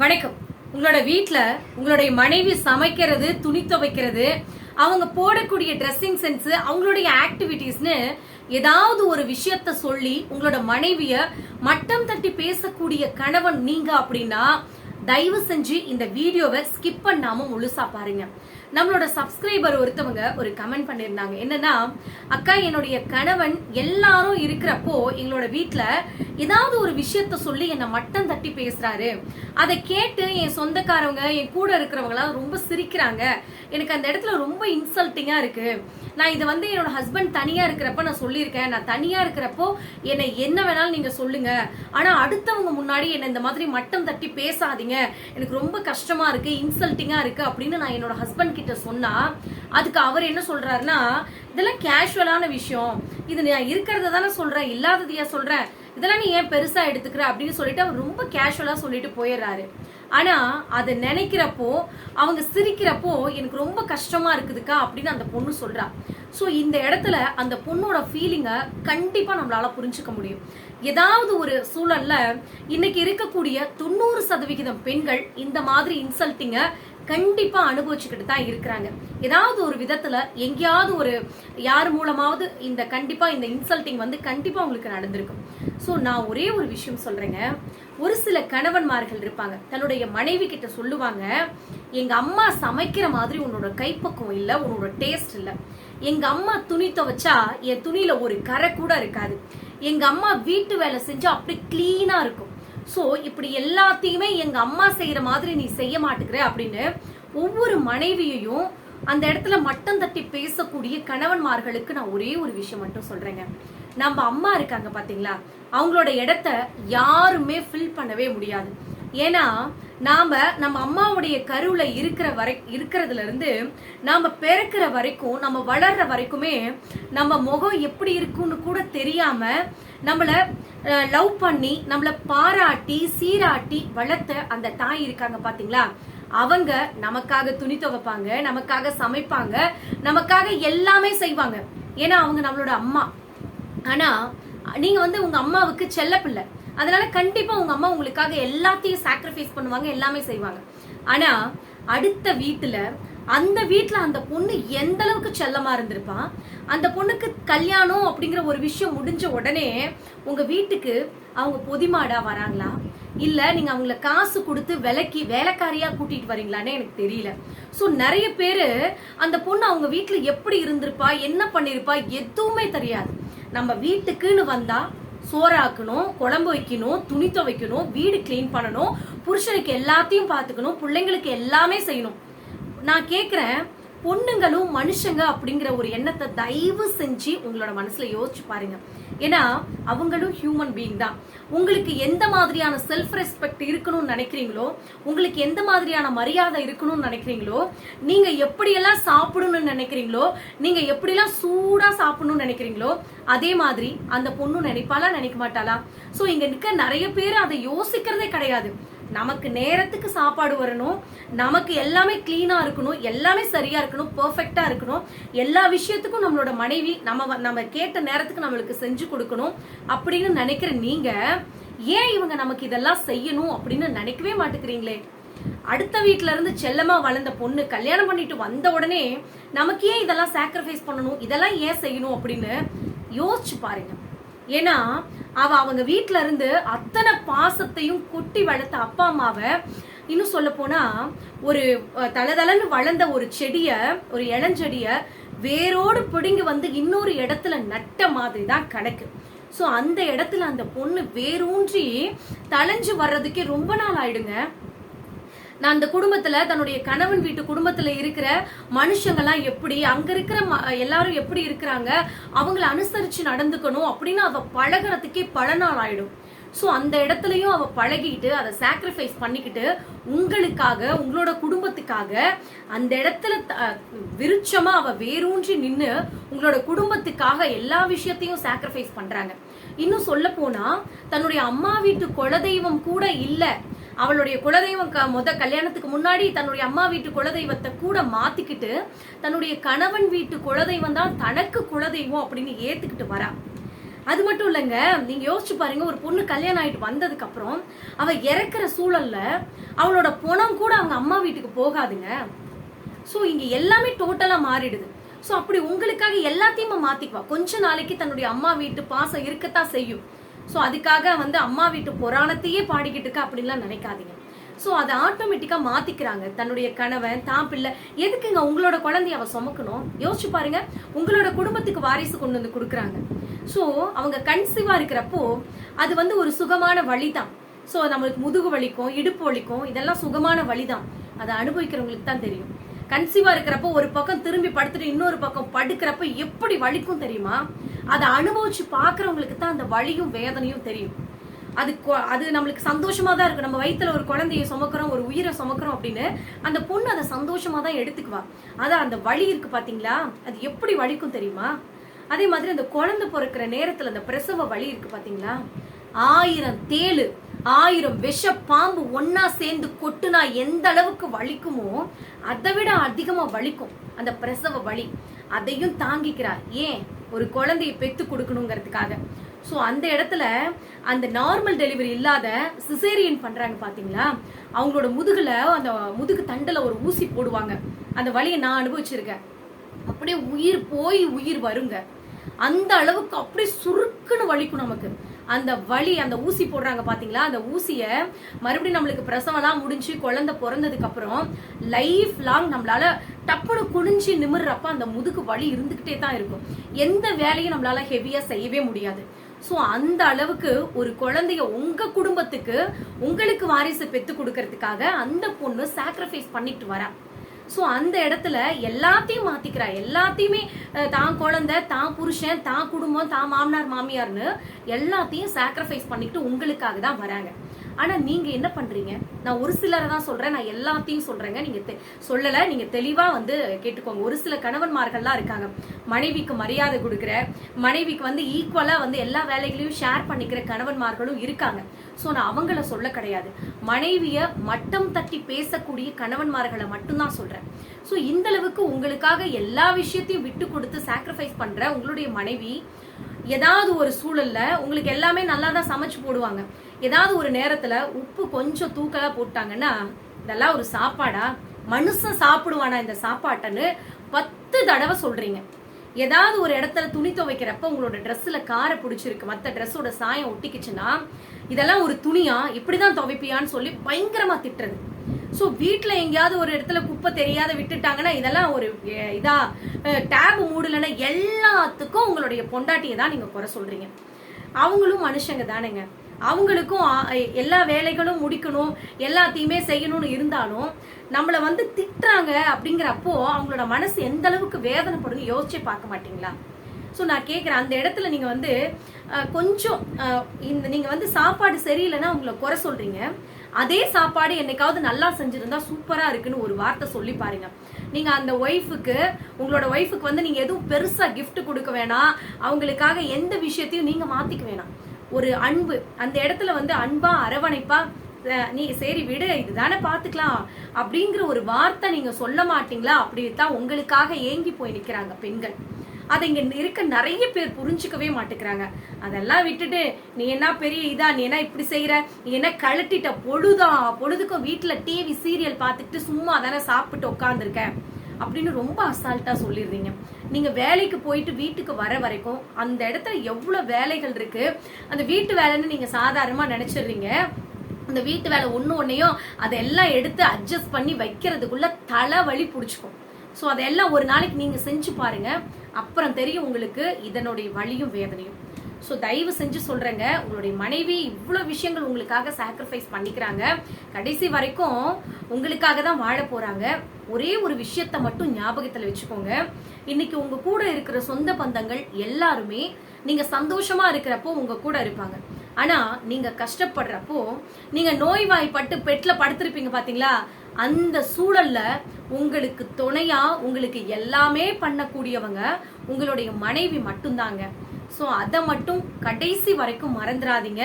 வணக்கம். உங்களோட வீட்டில் உங்களுடைய மனைவி சமைக்கிறது துணி துவைக்கிறது அவங்க போடக்கூடிய ட்ரெஸ்ஸிங் சென்ஸ் அவங்களுடைய ஆக்டிவிட்டீஸ்னு ஏதாவது ஒரு விஷயத்த சொல்லி உங்களோட மனைவிய மட்டம் தட்டி பேசக்கூடிய கணவன் நீங்க அப்படின்னா தயவு செஞ்சு இந்த வீடியோவை ஸ்கிப் பண்ணாம முழுசா பாருங்க. நம்மளோட சப்ஸ்கிரைபர் ஒருத்தவங்க ஒரு கமெண்ட் பண்ணியிருந்தாங்க. என்னன்னா அக்கா என்னுடைய கணவன் எல்லாரும் இருக்கிறப்போ எங்களோட வீட்டில் ஏதாவது ஒரு விஷயத்த சொல்லி என்னை மட்டம் தட்டி பேசுறாரு. அதை கேட்டு என் சொந்தக்காரவங்க என் கூட இருக்கிறவங்களாம் ரொம்ப சிரிக்கிறாங்க. எனக்கு அந்த இடத்துல ரொம்ப இன்சல்ட்டிங்கா இருக்கு. நான் இதை வந்து என்னோட ஹஸ்பண்ட் தனியா இருக்கிறப்ப நான் சொல்லியிருக்கேன். நான் தனியா இருக்கிறப்போ என்னை என்ன வேணாலும் நீங்க சொல்லுங்க. ஆனா அடுத்தவங்க முன்னாடி என்னை இந்த மாதிரி மட்டம் தட்டி பேசாதீங்க. எனக்கு ரொம்ப கஷ்டமா இருக்கு இன்சல்ட்டிங்கா இருக்கு அப்படின்னு நான் என்னோட ஹஸ்பண்ட் கிட்ட சொன்னா அதுக்கு அவர் என்ன சொல்றாருன்னா இதெல்லாம் கேஷுவலான விஷயம். இது நான் இருக்கிறத தானே சொல்றேன் இல்லாததையா சொல்றேன் இதெல்லாம் நீ ஏன் பெருசா எடுத்துக்கிற? அப்படின்னு சொல்லிட்டு அவர் ரொம்ப கேஷுவலா சொல்லிட்டு போயிடுறாரு. ஆனா அதை நினைக்கிறப்போ அவங்க சிரிக்கிறப்போ எனக்கு ரொம்ப கஷ்டமா இருக்குதுக்கா அப்படின்னு அந்த பொண்ணு சொல்றா. ஸோ இந்த இடத்துல அந்த பொண்ணோட ஃபீலிங்கை கண்டிப்பா நம்மளால புரிஞ்சுக்க முடியும். ஏதாவது ஒரு சூழல்ல இன்னைக்கு இருக்கக்கூடிய தொண்ணூறு சதவிகிதம் பெண்கள் இந்த மாதிரி இன்சல்ட்டிங்க கண்டிப்பா அனுபவிச்சுக்கிட்டு தான் இருக்கிறாங்க. ஏதாவது ஒரு விதத்துல எங்கேயாவது ஒரு யார் மூலமாவது இந்த கண்டிப்பா இந்த இன்சல்ட்டிங் வந்து கண்டிப்பா உங்களுக்கு நடந்திருக்கும். ஸோ நான் ஒரே ஒரு விஷயம் சொல்றேங்க. ஒரு சில கணவன்மார்கள் இருப்பாங்க. தன்னுடைய மனைவி கிட்ட சொல்லுவாங்க எங்க அம்மா சமைக்கிற மாதிரி உன்னோட கைப்பக்குவம் இல்ல உன்னோட டேஸ்ட் இல்ல. எங்க அம்மா துணி துவைச்சா என் துணியில ஒரு கரை கூட இருக்காது. எங்க அம்மா வீட்டு வேலை செஞ்சா அப்படி கிளீனா இருக்கும். ஸோ இப்படி எல்லாத்தையுமே எங்க அம்மா செய்யற மாதிரி நீ செய்ய மாட்டேங்கிற அப்படின்னு ஒவ்வொரு மனைவியையும் அந்த இடத்துல மட்டம் தட்டி பேசக்கூடிய கணவன்மார்களுக்கு நான் ஒரே ஒரு விஷயம் மட்டும் சொல்றேங்க. நம்ம அம்மா இருக்காங்க பாத்தீங்களா? அவங்களோட இடத்த யாருமே ஃபில் பண்ணவே முடியாது. ஏன்னா நாம நம்ம அம்மாவுடைய கருவுல இருக்கிற வரை இருக்கிறதுல இருந்து நாம பிறக்கிற வரைக்கும் நம்ம வளர்ற வரைக்குமே நம்ம முகம் எப்படி இருக்குன்னு கூட தெரியாம நம்மள லவ் பண்ணி நம்மள பாராட்டி சீராட்டி வளர்த்த அந்த தாய் இருக்காங்க பாத்தீங்களா? அவங்க நமக்காக துணி துவைப்பாங்க நமக்காக சமைப்பாங்க நமக்காக எல்லாமே செய்வாங்க. ஏன்னா அவங்க நம்மளோட அம்மா. ஆனா நீங்க வந்து உங்க அம்மாவுக்கு செல்ல பிள்ளை அதனால கண்டிப்பா உங்க அம்மா உங்களுக்காக எல்லாத்தையும் சாக்ரிஃபைஸ் பண்ணுவாங்க எல்லாமே செய்வாங்க. ஆனா அடுத்த வீட்டுல அந்த வீட்டுல அந்த பொண்ணு எந்த அளவுக்கு செல்லமா இருந்திருப்பான் அந்த பொண்ணுக்கு கல்யாணம் அப்படிங்கிற ஒரு விஷயம் முடிஞ்ச உடனே உங்க வீட்டுக்கு அவங்க பொதிமாடா வராங்களா? இல்ல நீங்க அவங்கள காசு கொடுத்து விலைக்கு வேலைக்காரியா கூட்டிட்டு வரீங்களான்னு எனக்கு தெரியல. சோ நிறைய பேரு அந்த பொண்ணு அவங்க வீட்டுல எப்படி இருந்திருப்பா என்ன பண்ணிருப்பா எதுவுமே தெரியாது. நம்ம வீட்டுக்குன்னு வந்தா சோறாக்கணும் குழம்பு வைக்கணும் துணி துவைக்கணும் வீடு கிளீன் பண்ணணும் புருஷனுக்கு எல்லாத்தையும் பார்த்துக்கணும் பிள்ளைங்களுக்கு எல்லாமே செய்யணும். நான் கேட்குறேன் பொண்ணுங்களும் மனுஷங்க அப்படிங்கிற ஒரு எண்ணத்தை தயவு செஞ்சு உங்களோட மனசுல யோசிச்சு பாருங்க. ஏன்னா அவங்களும் ஹியூமன் பீயிங் தான். உங்களுக்கு எந்த மாதிரியான செல்ஃப் ரெஸ்பெக்ட் இருக்கணும்னு நினைக்கிறீங்களோ உங்களுக்கு எந்த மாதிரியான மரியாதை இருக்கணும்னு நினைக்கிறீங்களோ நீங்க எப்படியெல்லாம் சாப்பிடணும்னு நினைக்கிறீங்களோ நீங்க எப்படிலாம் சூடா சாப்பிடணும்னு நினைக்கிறீங்களோ அதே மாதிரி அந்த பொண்ணு நினைப்பாளா நினைக்க மாட்டாளா? ஸோ இங்க நிக்க நிறைய பேர் அதை யோசிக்கிறதே கிடையாது. நமக்கு நேரத்துக்கு சாப்பாடு வரணும். நமக்கு எல்லாமே க்ளீனாக இருக்கணும். எல்லாமே சரியாக இருக்கணும். பர்ஃபெக்டாக இருக்கணும். எல்லா விஷயத்துக்கும் நம்மளோட மனைவி நம்ம நம்ம கேட்ட நேரத்துக்கு நம்மளுக்கு செஞ்சு கொடுக்கணும் அப்படின்னு நினைக்கிற நீங்கள் ஏன் இவங்க நமக்கு இதெல்லாம் செய்யணும் அப்படின்னு நினைக்கவே மாட்டேங்கிறீங்களே? அடுத்த வீட்ல இருந்து செல்லமா வளர்ந்த பொண்ணு கல்யாணம் பண்ணிட்டு வந்த உடனே நமக்கு ஏன் இதெல்லாம் சாக்ரிஃபைஸ் பண்ணணும்? இதெல்லாம் ஏன் செய்யணும் அப்படின்னு யோசிச்சு பாருங்க. ஏன்னா அவ அவங்க வீட்டுல இருந்து அத்தனை பாசத்தையும் கொட்டி வளர்த்த அப்பா அம்மாவை இன்னும் சொல்ல போனா ஒரு தளதளன்னு வளர்ந்த ஒரு செடிய ஒரு இளஞ்செடிய வேரோடு பிடுங்கி வந்து இன்னொரு இடத்துல நட்ட மாதிரி தான் கணக்கு. ஸோ அந்த இடத்துல அந்த பொண்ணு வேரூன்றி தளைஞ்சு வர்றதுக்கே ரொம்ப நாள் ஆயிடுங்க. நான் அந்த குடும்பத்துல தன்னுடைய கணவன் வீட்டு குடும்பத்துல இருக்கிற மனுஷங்கெல்லாம் எப்படி அங்க இருக்கிற ம- எல்லாரும் எப்படி இருக்கிறாங்க அவங்கள அனுசரிச்சு நடந்துக்கணும் அப்படின்னு அவ பழகுறதுக்கே பல நாள் ஆயிடும். ஸோ அந்த இடத்துலையும் அவ பழகிட்டு அதை சாக்ரிஃபைஸ் பண்ணிக்கிட்டு உங்களுக்காக உங்களோட குடும்பத்துக்காக அந்த இடத்துல த- விருட்சமா அவ வேரூன்றி நின்று உங்களோட குடும்பத்துக்காக எல்லா விஷயத்தையும் சாக்ரிஃபைஸ் பண்றாங்க. இன்னும் சொல்ல போனா தன்னுடைய அம்மா வீட்டு குலதெய்வம் கூட இல்லை. அவளுடைய குலதெய்வம் க- முத கல்யாணத்துக்கு முன்னாடி தன்னுடைய அம்மா வீட்டு குலதெய்வத்தை கூட மாத்திக்கிட்டு தன்னுடைய கணவன் வீட்டு குலதெய்வம் தான் தனக்கு குலதெய்வம் அப்படின்னு ஏத்துக்கிட்டு வரா. அது மட்டும் இல்லைங்க நீங்க யோசிச்சு பாருங்க ஒரு பொண்ணு கல்யாணம் ஆயிட்டு வந்ததுக்கு அப்புறம் அவ இறக்குற சூழல்ல அவளோட பணம் கூட அவங்க அம்மா வீட்டுக்கு போகாதுங்க. ஸோ இங்க எல்லாமே டோட்டலா மாறிடுது. ஸோ அப்படி உங்களுக்காக எல்லாத்தையுமே மாத்திக்குவா. கொஞ்ச நாளைக்கு தன்னுடைய அம்மா வீட்டு பாசம் இருக்கத்தான் செய்யும். ஸோ அதுக்காக வந்து அம்மா வீட்டு புராணத்தையே பாடிக்கிட்டு இருக்க அப்படின்லாம் நினைக்காதீங்க. ஸோ அதை ஆட்டோமேட்டிக்கா மாத்திக்கிறாங்க. தன்னுடைய கணவன் தான் பிள்ளை எதுக்குங்க உங்களோட குழந்தைய அவ சுமக்கணும்? யோசிச்சு பாருங்க. உங்களோட குடும்பத்துக்கு வாரிசு கொண்டு வந்து கொடுக்குறாங்க. ஸோ அவங்க கன்சீவா இருக்கிறப்போ அது வந்து ஒரு சுகமான வழிதான். ஸோ நம்மளுக்கு முதுகு வலிக்கும் இடுப்பு வலிக்கும் இதெல்லாம் சுகமான வழிதான். அதை அனுபவிக்கிறவங்களுக்கு தான் தெரியும். கன்சீவா இருக்கிறப்போ ஒரு பக்கம் திரும்பி படுத்துட்டு இன்னொரு பக்கம் படுக்கிறப்ப எப்படி வலிக்கும் தெரியுமா? அதை அனுபவிச்சு பார்க்குறவங்களுக்கு தான் அந்த வலியும் வேதனையும் தெரியும். அது கொ- அது நம்மளுக்கு சந்தோஷமா தான் இருக்கும். நம்ம வயிற்றுல ஒரு குழந்தைய சுமக்கிறோம் ஒரு உயிரை சுமக்கிறோம் அப்படின்னு அந்த பொண்ணு அதை சந்தோஷமா தான் எடுத்துக்குவா. அதான் அந்த வலி இருக்கு பாத்தீங்களா? அது எப்படி வலிக்கும் தெரியுமா? அதே மாதிரி அந்த குழந்தை பிறக்கிற நேரத்துல அந்த பிரசவ வலி இருக்கு பாத்தீங்களா? ஆயிரம் தேளு ஆயிரம் விஷ பாம்பு ஒன்னா சேர்ந்து கொட்டுனா எந்த அளவுக்கு வலிக்குமோ அதை விட அதிகமா வலிக்கும் அந்த பிரசவ வலி. அதையும் தாங்கிக்கிறா. ஏன்? ஒரு குழந்தையை பெத்து கொடுக்கணுங்கிறதுக்காக. ஸோ அந்த இடத்துல அந்த நார்மல் டெலிவரி இல்லாத சிசேரியன் பண்றாங்க பாத்தீங்களா? அவங்களோட முதுகுல அந்த முதுகு தண்டல ஒரு ஊசி போடுவாங்க. அந்த வலியை நான் அனுபவிச்சிருக்கேன். அப்படியே உயிர் போய் உயிர் வருங்க. அந்த அளவுக்கு அப்படியே சுருக்குன்னு வலிக்கும் நமக்கு. அந்த வலி அந்த ஊசி போடுறாங்க பாத்தீங்களா? அந்த ஊசியை மறுபடியும் நம்மளுக்கு பிரசவம்லாம் முடிஞ்சு குழந்தை பிறந்ததுக்கு அப்புறம் லைஃப் லாங் நம்மளால டப்புனு குனிஞ்சு நிமிர்றப்ப அந்த முதுகு வலி இருந்துகிட்டே தான் இருக்கும். எந்த வேலையும் நம்மளால ஹெவியா செய்யவே முடியாது. ஸோ அந்த அளவுக்கு ஒரு குழந்தைய உங்க குடும்பத்துக்கு உங்களுக்கு வாரிசு பெத்து கொடுக்கறதுக்காக அந்த பொண்ணு சாக்ரிஃபைஸ் பண்ணிட்டு வரா. ஸோ அந்த இடத்துல எல்லாத்தையும் மாத்திக்கிறா. எல்லாத்தையுமே தான் குழந்தை தான் புருஷன் தான் குடும்பம் தான் மாமனார் மாமியார்னு எல்லாத்தையும் சாக்ரிஃபைஸ் பண்ணிக்கிட்டு உங்களுக்காக தான் வராங்க. ஆனா நீங்க என்ன பண்றீங்க? நான் ஒரு சிலரை தான் சொல்றேன் நான் எல்லாத்தையும் சொல்றேங்க. நீங்க தெ- சொல்லல நீங்க தெளிவா வந்து கேட்டுக்கோங்க. ஒரு சில கணவன்மார்கள்லாம் இருக்காங்க. மனைவிக்கு மரியாதை கொடுக்குற மனைவிக்கு வந்து ஈக்குவலா வந்து எல்லா வேலைகளையும் ஷேர் பண்ணிக்கிற கணவன்மார்களும் இருக்காங்க. சோ நான் அவங்கள சொல்ல கிடையாது. மனைவிய மட்டம் தட்டி பேசக்கூடிய கணவன்மார்களை மட்டும்தான் சொல்றேன். சோ இந்த அளவுக்கு உங்களுக்காக எல்லா விஷயத்தையும் விட்டு கொடுத்து சாக்ரிஃபைஸ் பண்ற உங்களுடைய மனைவி ஏதாவது ஒரு சூழல்ல உங்களுக்கு எல்லாமே நல்லா தான் சமைச்சு போடுவாங்க. ஏதாவது ஒரு நேரத்துல உப்பு கொஞ்சம் தூக்கலா போட்டாங்கன்னா இதெல்லாம் ஒரு சாப்பாடா? மனுஷன் சாப்பிடுவானா இந்த சாப்பாட்டன்னு பத்து தடவை சொல்றீங்க. ஏதாவது ஒரு இடத்துல துணி துவைக்கிறப்ப உங்களோட ட்ரெஸ்ஸில் காரை பிடிச்சிருக்கு மற்ற ட்ரெஸ்ஸோட சாயம் ஒட்டிக்குச்சுன்னா இதெல்லாம் ஒரு துணியா? இப்படிதான் துவைப்பியான்னு சொல்லி பயங்கரமா திட்டுறது. ஸோ வீட்டில் எங்கேயாவது ஒரு இடத்துல குப்பை தெரியாத விட்டுட்டாங்கன்னா இதெல்லாம் ஒரு இதா டேப் மூடலைன்னா எல்லாத்துக்கும் உங்களுடைய பொண்டாட்டியை தான் நீங்கள் குறை சொல்றீங்க. அவங்களும் மனுஷங்க தானேங்க. அவங்களுக்கும் எல்லா வேலைகளும் முடிக்கணும் எல்லாத்தையுமே செய்யணும்னு இருந்தாலும் நம்மளை வந்து திட்டுறாங்க அப்படிங்கிறப்போ அவங்களோட மனசு எந்த அளவுக்கு வேதனைப்படுங்க யோசிச்சே பார்க்க மாட்டீங்களா? ஸோ நான் கேட்குறேன் அந்த இடத்துல நீங்கள் வந்து கொஞ்சம் இந்த நீங்கள் வந்து சாப்பாடு சரியில்லைன்னா உங்களை குறை சொல்கிறீங்க அதே சாப்பாடு என்னைக்காவது நல்லா செஞ்சுருந்தா சூப்பராக இருக்குன்னு ஒரு வார்த்தை சொல்லி பாருங்க. நீங்கள் அந்த ஒய்ஃபுக்கு உங்களோட ஒய்ஃபுக்கு வந்து நீங்கள் எதுவும் பெருசாக கிஃப்ட் கொடுக்க வேணாம். அவங்களுக்காக எந்த விஷயத்தையும் நீங்கள் மாற்றிக்க வேணாம். ஒரு அன்பு. அந்த இடத்துல வந்து அன்பா அரவணைப்பா நீ சரி விடு இதுதானே பாத்துக்கலாம் அப்படிங்கிற ஒரு வார்த்தை நீங்க சொல்ல மாட்டீங்களா? அப்படி தான் உங்களுக்காக ஏங்கி போய் நிற்கிறாங்க பெண்கள். அதை இங்க இருக்க நிறைய பேர் புரிஞ்சுக்கவே மாட்டேங்கிறாங்க. அதெல்லாம் விட்டுட்டு நீ என்ன பெரிய இதா? நீ என்ன இப்படி செய்யற நீ என்ன கழட்டிட்ட? பொழுதா? பொழுதுக்கும் வீட்டுல டிவி சீரியல் பார்த்துட்டு சும்மா தானே சாப்பிட்டு உட்காந்துருக்க அப்படின்னு ரொம்ப அசால்ட்டா சொல்லிடுறீங்க. நீங்க வேலைக்கு போயிட்டு வீட்டுக்கு வர வரைக்கும் அந்த இடத்துல எவ்வளவு வேலைகள் இருக்கு? அந்த வீட்டு வேலைன்னு நீங்க சாதாரணமா நினைச்சிடுறீங்க. அந்த வீட்டு வேலை ஒண்ணு ஒன்னையும் அதெல்லாம் எடுத்து அட்ஜஸ்ட் பண்ணி வைக்கிறதுக்குள்ள தலைவலி புடிச்சுக்கும். ஸோ அதெல்லாம் ஒரு நாளைக்கு நீங்க செஞ்சு பாருங்க. அப்புறம் தெரியும் உங்களுக்கு இதனுடைய வலியும் வேதனையும். ஸோ தயவு செஞ்சு சொல்கிறேங்க உங்களுடைய மனைவி இவ்வளோ விஷயங்கள் உங்களுக்காக சாக்ரிஃபைஸ் பண்ணிக்கிறாங்க. கடைசி வரைக்கும் உங்களுக்காக தான் வாழ போகிறாங்க ஒரே ஒரு விஷயத்த மட்டும் ஞாபகத்தில் வச்சுக்கோங்க. இன்னைக்கு உங்கள் கூட இருக்கிற சொந்த பந்தங்கள் எல்லாருமே நீங்கள் சந்தோஷமாக இருக்கிறப்போ உங்கள் கூட இருப்பாங்க. ஆனால் நீங்கள் கஷ்டப்படுறப்போ நீங்கள் நோய்வாய்ப்பட்டு பெட்டில் படுத்திருப்பீங்க பார்த்தீங்களா அந்த சூழல்ல உங்களுக்கு துணையா உங்களுக்கு எல்லாமே பண்ணக்கூடியவங்க உங்களுடைய மனைவி மட்டும்தாங்க. ஸோ அதை மட்டும் கடைசி வரைக்கும் மறந்துடாதீங்க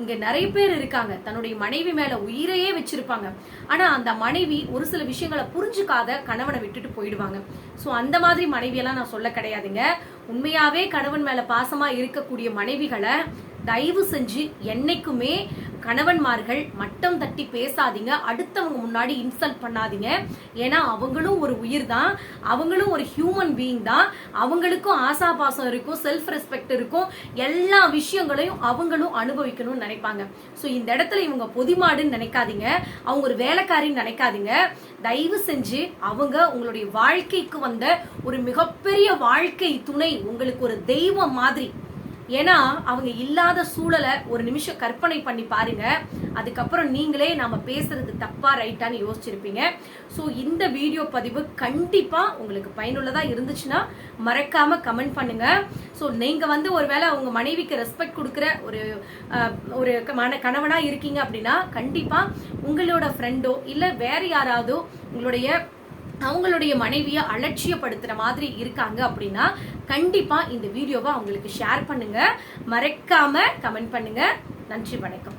இங்கே நிறைய பேர் இருக்காங்க. தன்னுடைய மனைவி மேலே உயிரையே வச்சிருப்பாங்க. ஆனால் அந்த மனைவி ஒரு சில விஷயங்களை புரிஞ்சுக்காத கணவனை விட்டுட்டு போயிடுவாங்க. ஸோ அந்த மாதிரி மனைவியெல்லாம் நான் சொல்ல கிடையாதுங்க. உண்மையாகவே கணவன் மேலே பாசமாக இருக்கக்கூடிய மனைவிகளை தயவு செஞ்சு என்னைக்குமே கணவன்மார்கள் மட்டம் தட்டி பேசாதீங்க. அடுத்தவங்க முன்னாடி இன்சல்ட் பண்ணாதீங்க. ஏன்னா அவங்களும் ஒரு உயிர் தான் அவங்களும் ஒரு ஹியூமன் பீயிங் தான். அவங்களுக்கும் ஆசாபாசம் இருக்கும் செல்ஃப் ரெஸ்பெக்ட் இருக்கும். எல்லா விஷயங்களையும் அவங்களும் அனுபவிக்கணும்னு நினைப்பாங்க. ஸோ இந்த இடத்துல இவங்க பொதிமாடுன்னு நினைக்காதீங்க. அவங்க ஒரு வேலைக்காரின்னு நினைக்காதீங்க. தயவு செஞ்சு அவங்க உங்களுடைய வாழ்க்கைக்கு வந்த ஒரு மிகப்பெரிய வாழ்க்கை துணை உங்களுக்கு ஒரு தெய்வம் மாதிரி ஏன்னா அவங்க இல்லாத சூழலை ஒரு நிமிஷம் கற்பனை பண்ணி பாருங்க. அதுக்கப்புறம் நீங்களே நாம பேசுறது தப்பா ரைட்டான்னு யோசிச்சிருப்பீங்க. ஸோ இந்த வீடியோ பதிவு கண்டிப்பா உங்களுக்கு பயனுள்ளதா இருந்துச்சுன்னா மறக்காம கமெண்ட் பண்ணுங்க. ஸோ நீங்க வந்து ஒருவேளை உங்க மனைவிக்கு ரெஸ்பெக்ட் கொடுக்குற ஒரு ஒரு மன- கணவனா இருக்கீங்க அப்படின்னா கண்டிப்பா உங்களோட ஃப்ரெண்டோ இல்லை வேற யாராவதோ உங்களுடைய அவங்களுடைய மனைவியை அலட்சியப்படுத்துற மாதிரி இருக்காங்க அப்படின்னா கண்டிப்பாக இந்த வீடியோவை அவங்களுக்கு ஷேர் பண்ணுங்கள் மறக்காமல் கமெண்ட் பண்ணுங்கள் நன்றி வணக்கம்.